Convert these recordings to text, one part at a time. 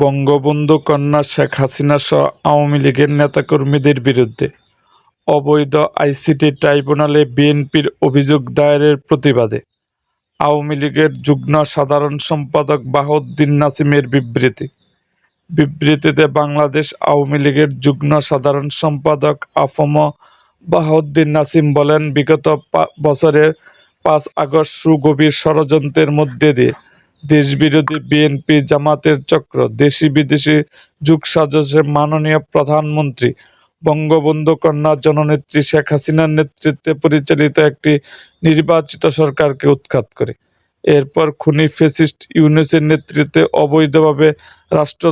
বঙ্গবন্ধু কন্যা শেখ হাসিনা সহ আওয়ামী লীগের নেতাকর্মীদের বিরুদ্ধে অবৈধ আইসিটি ট্রাইব্যুনালে বিএনপির অভিযোগ দায়েরের প্রতিবাদে আওয়ামী লীগের যুগ্ম সাধারণ সম্পাদক বাহাউদ্দিন নাসিমের বিবৃতি। বিবৃতিতে বাংলাদেশ আওয়ামী লীগের যুগ্ম সাধারণ সম্পাদক আফম বাহাউদ্দিন নাসিম বলেন, বিগত বছরের পাঁচ আগস্ট সুগভীর ষড়যন্ত্রের মধ্যে দিয়ে দেশবিরোধী বিএনপি জামাতের চক্র দেশি বিদেশি যুগসাজশে মাননীয় প্রধানমন্ত্রী বঙ্গবন্ধু কন্যা জননেত্রী শেখ হাসিনার নেতৃত্বে পরিচালিত একটি নির্বাচিত সরকারকে উৎখাত করে। এরপর খুনি ফেসিস্ট ইউনুসের নেতৃত্বে অবৈধভাবে রাষ্ট্র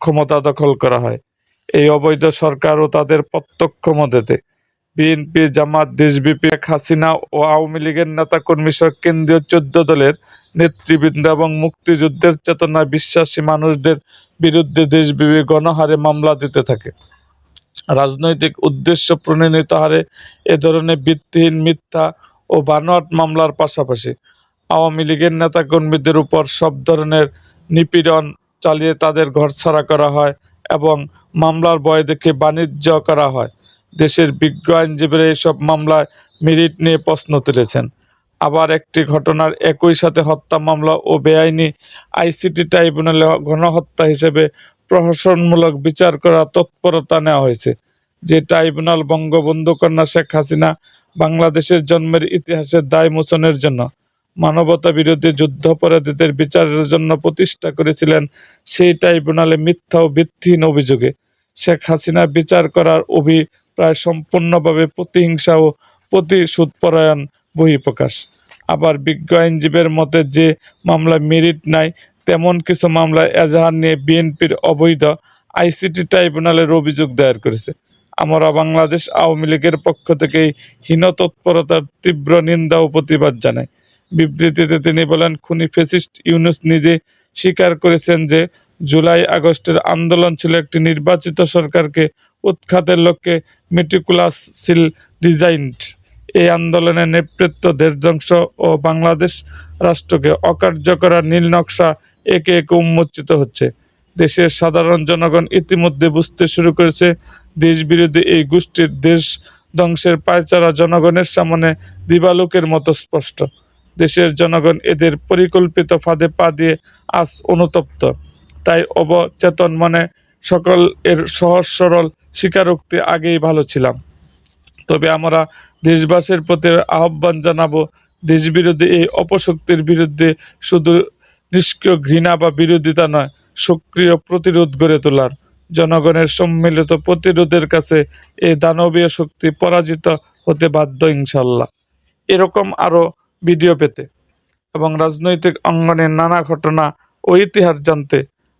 ক্ষমতা দখল করা হয়। এই অবৈধ সরকার ও তাদের প্রত্যক্ষ মদতে বিএনপি, জামাত দেশব্যাপী শেখ হাসিনা ও আওয়ামী লীগের নেতাকর্মী সহ কেন্দ্রীয় চোদ্দ দলের নেতৃবৃন্দ এবং মুক্তিযুদ্ধের চেতনায় বিশ্বাসী মানুষদের বিরুদ্ধে দেশব্যাপী গণহারে মামলা দিতে থাকে। রাজনৈতিক উদ্দেশ্য প্রণীত হারে এ ধরনের ভিত্তিহীন মিথ্যা ও বানোয়াট মামলার পাশাপাশি আওয়ামী লীগের নেতাকর্মীদের উপর সব ধরনের নিপীড়ন চালিয়ে তাদের ঘরছাড়া করা হয় এবং মামলার ভয় দেখে বাণিজ্য করা হয়। দেশের বিজ্ঞ আইনজীবীরা এসব মামলায় মেরিট নিয়ে প্রশ্ন তুলেছেন। আবার একটি ঘটনার একই সাথে হত্যা মামলা ও বেআইনি আইসিটি ট্রাইব্যুনালে গণহত্যা হিসেবে প্রহসনমূলক বিচার করার তৎপরতা নেওয়া হয়েছে, যে ট্রাইব্যুনাল বঙ্গবন্ধু কন্যা শেখ হাসিনা বাংলাদেশের জন্মের ইতিহাসের দায় মোচনের জন্য মানবতা বিরোধী যুদ্ধাপরাধীদের বিচারের জন্য প্রতিষ্ঠা করেছিলেন সেই ট্রাইব্যুনালে মিথ্যা ও ভিত্তিহীন অভিযোগে। শেখ হাসিনা বিচার করার অভিপ্রায় সম্পূর্ণভাবে প্রতিহিংসা ও প্রতিশোধপরায়ণ বহিঃপ্রকাশ। আবার বিজ্ঞ আইনজীবীর মতে যে মামলায় মেরিট নাই, তেমন কিছু মামলায় এজাহার নিয়ে বিএনপির অবৈধ আইসিটি ট্রাইব্যুনালের অভিযোগ দায়ের করেছে। আমরা বাংলাদেশ আওয়ামী লীগের পক্ষ থেকে হীন তৎপরতার তীব্র নিন্দা ও প্রতিবাদ জানাই। বিবৃতিতে তিনি বলেন, খুনি ফেসিস্ট ইউনুস নিজে স্বীকার করেছেন যে জুলাই আগস্টের আন্দোলন ছিল একটি নির্বাচিত সরকারকে উৎখাতের লক্ষ্যে মেটিকুলাস সিল ডিজাইনড। এই আন্দোলনের নেতৃত্ব দেশধ্বংস ও বাংলাদেশ রাষ্ট্রকে অকার্য করার নীল নকশা একে একে উন্মোচিত হচ্ছে। দেশের সাধারণ জনগণ ইতিমধ্যে বুঝতে শুরু করেছে, দেশবিরোধী এই গোষ্ঠীর দেশ ধ্বংসের পায়চারা জনগণের সামনে দিবালোকের মতো স্পষ্ট। দেশের জনগণ এদের পরিকল্পিত ফাঁদে পা দিয়ে আজ অনুতপ্ত। তাই অবচেতন মনে সকল এর সহজ সরল স্বীকারোক্তি আগেই ভালো ছিলাম। তবে আমরা দেশবাসীর প্রতি আহ্বান জানাব, দেশবিরোধী এই অপশক্তির বিরুদ্ধে শুধু নিষ্ক্রিয় ঘৃণা বা বিরোধিতা নয়, সক্রিয় প্রতিরোধ গড়ে তোলার। জনগণের সম্মিলিত প্রতিরোধের কাছে এই দানবীয় শক্তি পরাজিত হতে বাধ্য ইনশাল্লাহ এরকম আরও ভিডিও পেতে এবং রাজনৈতিক অঙ্গনের নানা ঘটনা ও ইতিহাস জানতে